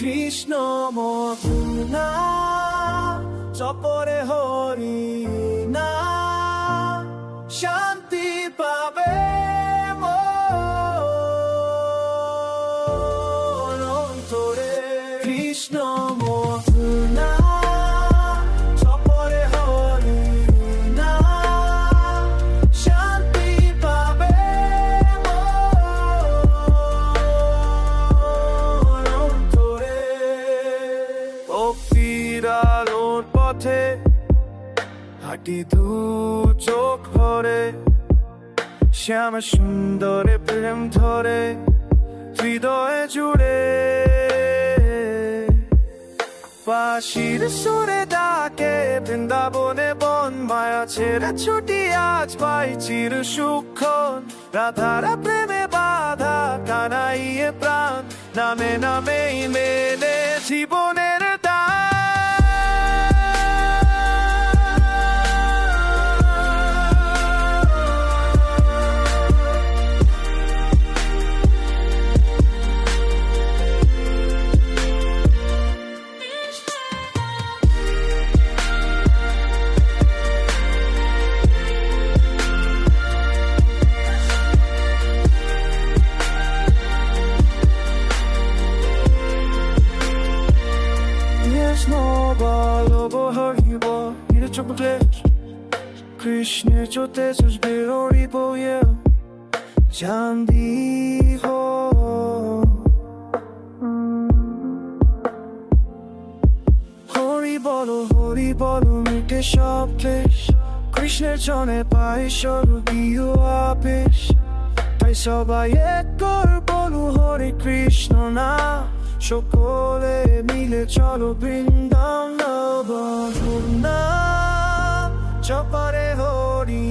কৃষ্ণ মহুনা চপরে হরি না আলোর পথে, হাঁটি দু চোখ ভরে, শ্যাম সুন্দরে প্রেম ধরে, হৃদয়ে জুড়ে। পাশির সুরে ডাকে, বৃন্দাবনে বন মায়া ছেড়ে ছুটি আজ পাই চির সুখন রাধারা প্রেমে বাধা কানাইয়ে প্রাণ, নামে নামেই মেলে জীবনের Jest nowa, lobo haribo Ile czego też Krishna co te co zbiero ribo yeah Chandi ho Hari বলো হরি বলো মিটে সব ক্লেশ কৃষ্ণের চনে পাই স্বরূপীয় আবেশ তাই সবাই এক কর বলু হরে কৃষ্ণ না সকলে মিলে চলো বৃন্দাবন চপারে হরি